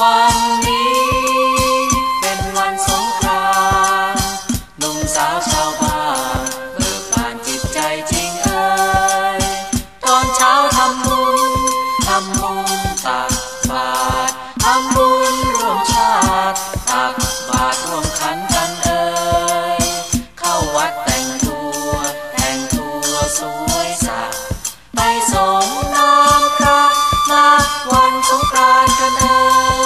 วันนี้เป็นวันสงกรานต์หนุ่มสาวชาวบ้านเบิกบานจิตใจจริงเอ่ยตอนเช้าทำบุญทำบุญตักบาตรทำบุญรวมชาติตักบาตรรวมขันกันเอ่ยเข้าวัดแต่งตัวแต่งตัวสวยสักไปสงน้ำพระนาวันสงกรานต์กันเอ่ย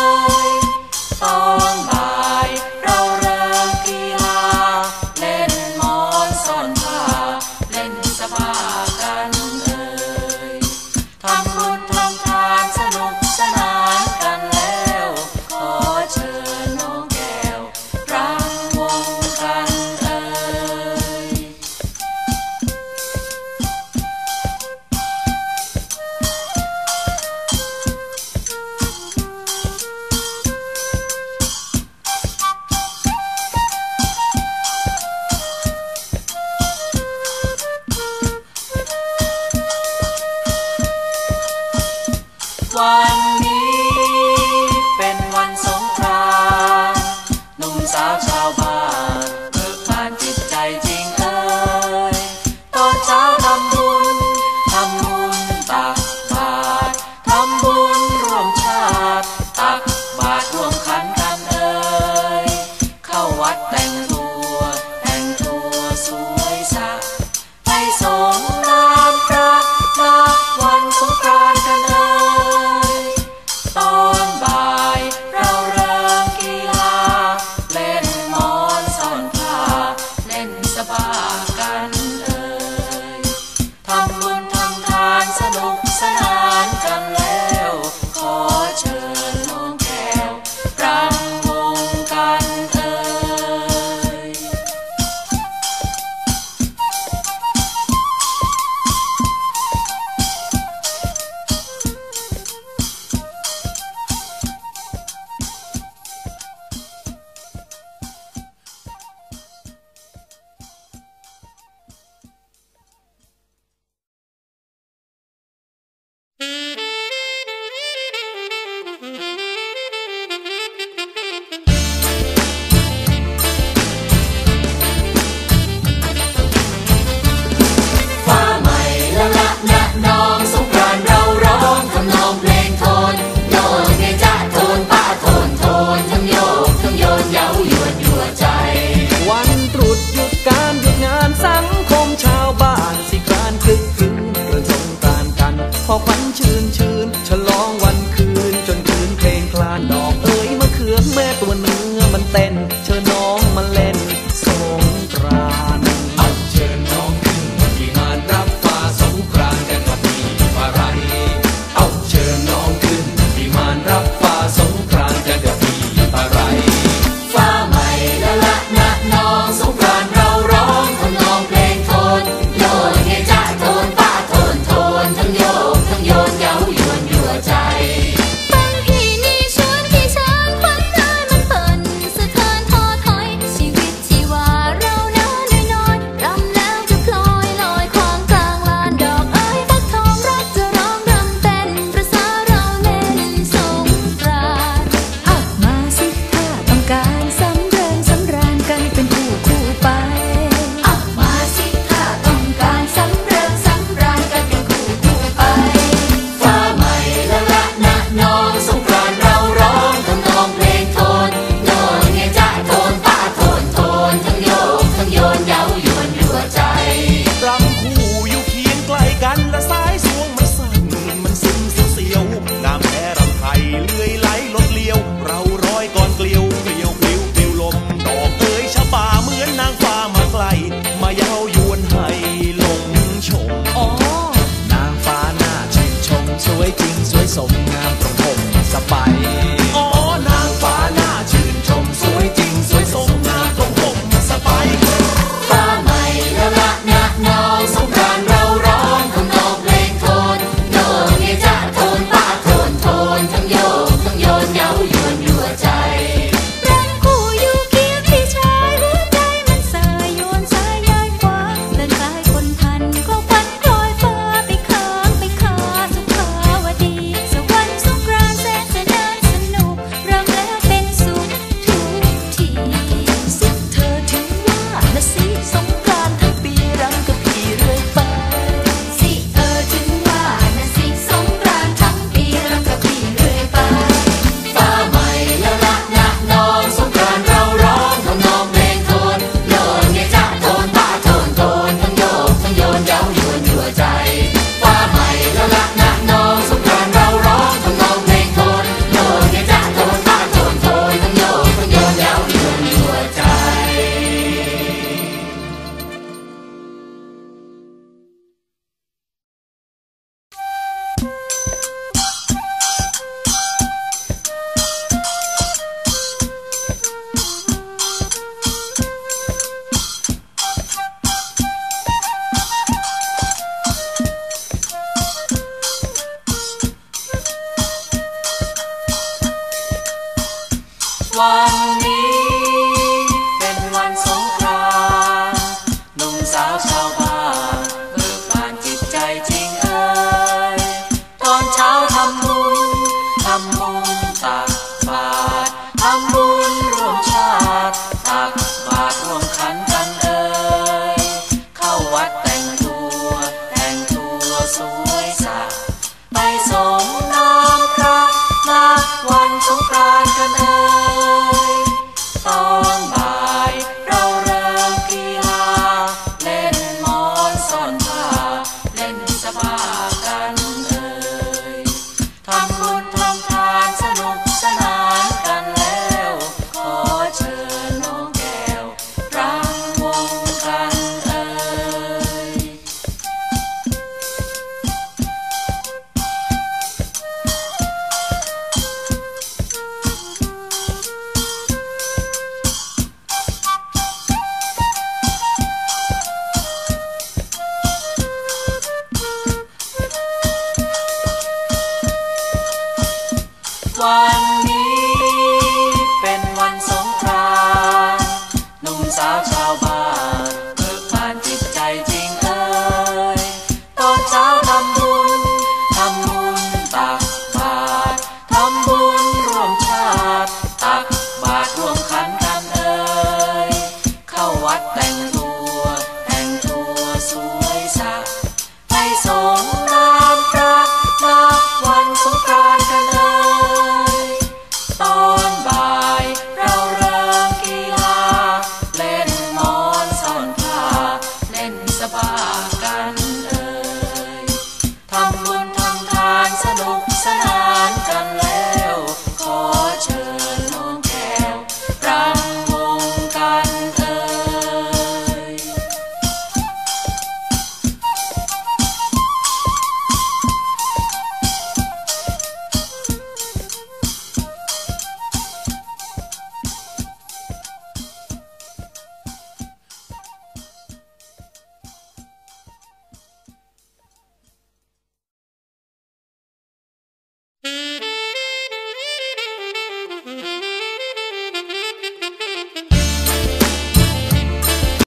อฝันชื่นชื่นฉลองวันคืน จนคืนเพลงคลานดอกเอ๋ยมะเขือแม่ตัวหนึ่ง